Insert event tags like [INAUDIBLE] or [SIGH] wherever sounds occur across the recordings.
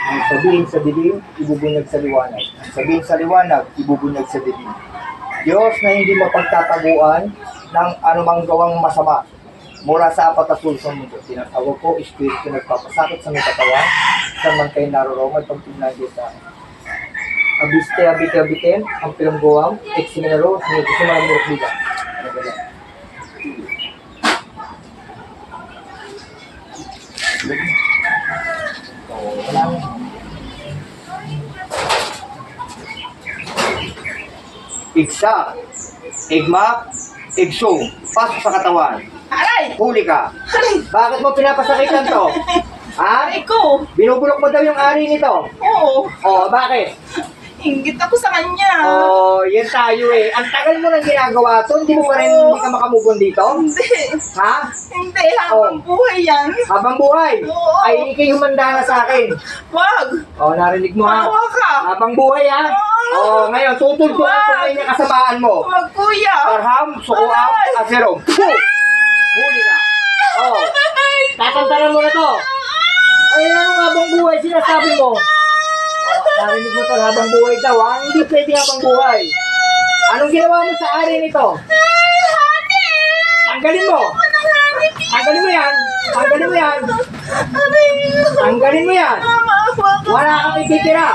Ang sabihin sa dilim, ibubunyag sa liwanag. Ang sabihin sa liwanag, ibubunyag sa dilim. Diyos na hindi mapagtataguan ng anumang gawang masama mula sa apat na pulso ng mundo. Tinatawag ko, Espiritu nagpapasakit sa may katawan, sa man kayo naroromad pag pinagyo sa Abiste, abite, abiten, ang pilangguwang, eksiminaro, sinito sa mga murok nila. Ano ba yan? Igsa, igma, igsong, pasok sa katawan. Aray! Huli ka. Aray! Bakit mo pinapasakitan to? [LAUGHS] Ha? Aray ko! Binubulok mo daw yung ari nito. Oo! Oh, bakit? Inggit ako sa kanya! Oh, yan tayo eh. Ang tagal mo nang ginagawa to, hindi mo pa rin hindi ka makamubon dito? Hindi! Ha? Hindi! Habang buhay yan! Habang buhay, Oo. ay ikay humanda na sa akin. Wag! Oh, narinig mo ha? Maawa ka! Habang buhay ha? Oo. Oh, ngayon, tutultukan ko ngayon yung kasamaan mo. Wag kuya! Parham, sukuam, Aray. asero. Huli ka. Oh, tatantanan mo na to. Ay, ano habang buhay sinasabi mo? Oh, narinig mo to, habang buhay daw ha? Hindi pwede habang buhay. Anong ginawa mo sa ari nito? Tanggalin mo. Tanggalin mo yan. Tanggalin mo yan. Tanggalin mo yan. Wala kang ititira.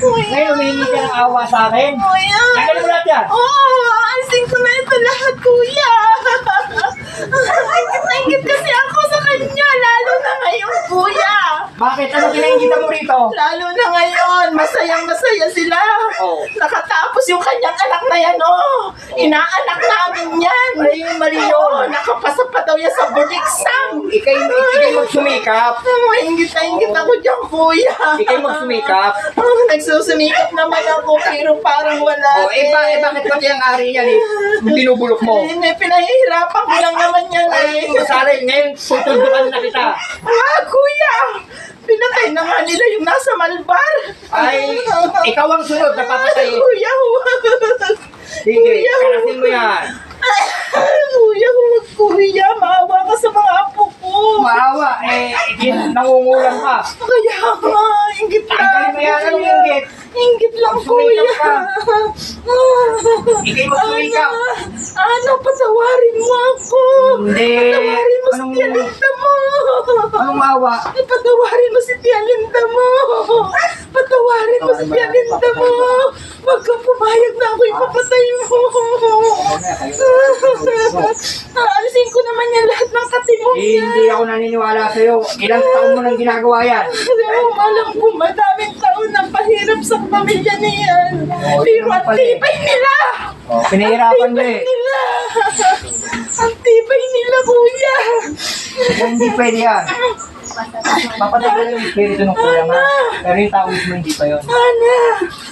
Ngayon, humingi ka ng awa sa akin. Tanggalin mo lahat yan. Oo! Aasin ko na ito lahat, kuya! Ingit na ingit kasi ako sa kanya, lalo na ngayon, kuya! Bakit? Ano kinaingita mo rito? Lalo na ngayon, masayang masaya sila. Oh. Nakatapos yung kanyang anak na yan, oh. Inaanak namin yan. Ay, mali yun. Oo, nakapasa pa daw yan sa board exam. Ikay, ikay magsumikap. Oh, ingit na ingit ako dyan, kuya. Ikay magsumikap. Oh, nagsusumikap naman ako, pero parang wala. Oh, eh, ba, eh bakit pati ang ari yan eh? Binubulok mo. Eh, may pinahihirapan ko lang naman yan Ay, eh. masalay, ngayon, tutuldukan na kita. Ah, kuya! Pinatay na nga nila yung nasa Malbar. Ay, ikaw ang sunod na papatay. Kuya, huwag. Sige, Kuya, karasin mo yan. Kuya, huwag kuya. Maawa ka sa mga apo ko. Maawa, eh, gin- nangungulang ka. Kaya nga, inggit lang. Tanggalin mo yan, anong kuya. inggit? Inggit lang, kuya. ka. Ikay magsumikap. Ano, ano, patawarin mo ako. Hindi. Patawarin mo si Anong- Tia Mo. Anong maawa? Patawarin mo si Tia Linda mo. Patawarin mo si Tia Linda mo. Huwag kang pumayag na ako ipapatay mo. Aalisin ko naman yan lahat ng katimong Eh, hindi ako naniniwala sa'yo. Ilang taon mo nang ginagawa yan? Alam mo, alam ko, madaming taon na pahirap sa pamilya niyan. Oh, Pero yun ang pala eh. tibay nila! Oh, pinahirapan mo eh. nila! ang tibay nila, kuya! Hindi pwede yan. Papatay ko yung espiritu ng kuya nga. Pero yung tao mismo hindi pa yun. Ana!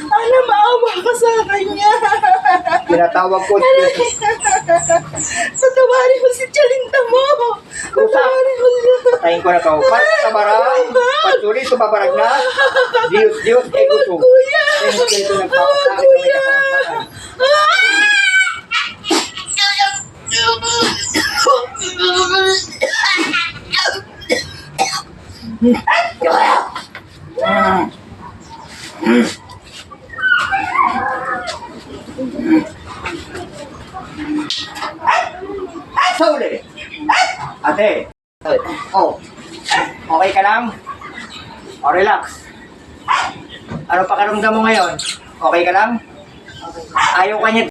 Ana, maawa ka sa kanya! Tinatawag ko. Patawarin [LAUGHS] mo si Chalinta mo! Patawarin mo siya! Patayin ko na to. Pat tabarang, patuli, sumabarag na. [LAUGHS] Diyos, Diyos, ego to. Kuya! Oh, kuya! kapapatay. Sa uli. Ate. Oh. Okay ka lang? O, relax. Ano pakiramdam mo ngayon? Okay ka lang? Ayaw ka niya